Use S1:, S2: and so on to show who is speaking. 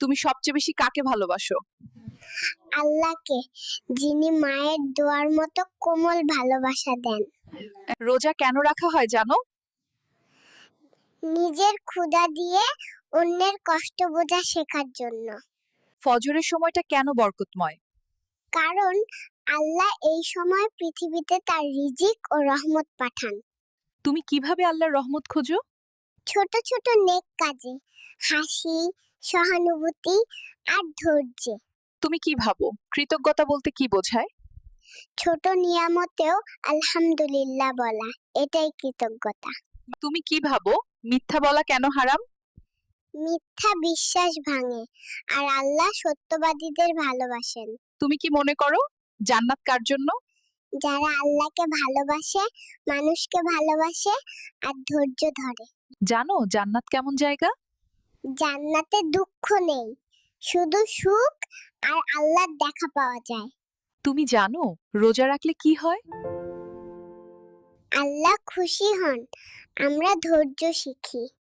S1: তুমি সবচেয়ে বেশি কাকে ভালোবাসো?
S2: আল্লাহকে যিনি মায়ের দোয়ার মতো কোমল ভালোবাসা দেন।
S1: রোজা কেন রাখা হয় জানো?
S2: নিজের ক্ষুধা দিয়ে অন্যের কষ্ট বোঝা শেখার জন্য।
S1: ফজরের সময়টা কেন বরকতময়?
S2: কারণ আল্লাহ এই সময় পৃথিবীতে তার রিজিক ও রহমত পাঠান।
S1: তুমি কীভাবে আল্লাহর রহমত খোঁজো?
S2: ছোট ছোট নেক কাজে হাসি সহানুভূতি আর ধৈর্যে
S1: তুমি কি ভাবো? কৃতজ্ঞতা বলতে কি বোঝায়?
S2: ছোট নিয়ামতেও আলহামদুলিল্লাহ বলা এটাই কৃতজ্ঞতা।
S1: তুমি কি ভাবো? মিথ্যা বলা কেন হারাম?
S2: মিথ্যা বিশ্বাস ভাঙে আর আল্লাহ সত্যবাদীদের ভালোবাসেন।
S1: তুমি কি মনে করো? জান্নাত কার জন্য?
S2: যারা আল্লাহকে ভালোবাসে মানুষকে ভালোবাসে আর ধৈর্য ধরে।
S1: জানো জান্নাত কেমন জায়গা?
S2: জান্নাতে দুঃখ নেই। শুধু সুখ আর আল্লাহর দেখা পাওয়া যায়।
S1: তুমি জানো রোজা রাখলে কি হয়?
S2: আল্লাহ খুশি হন। আমরা ধৈর্য শিখি।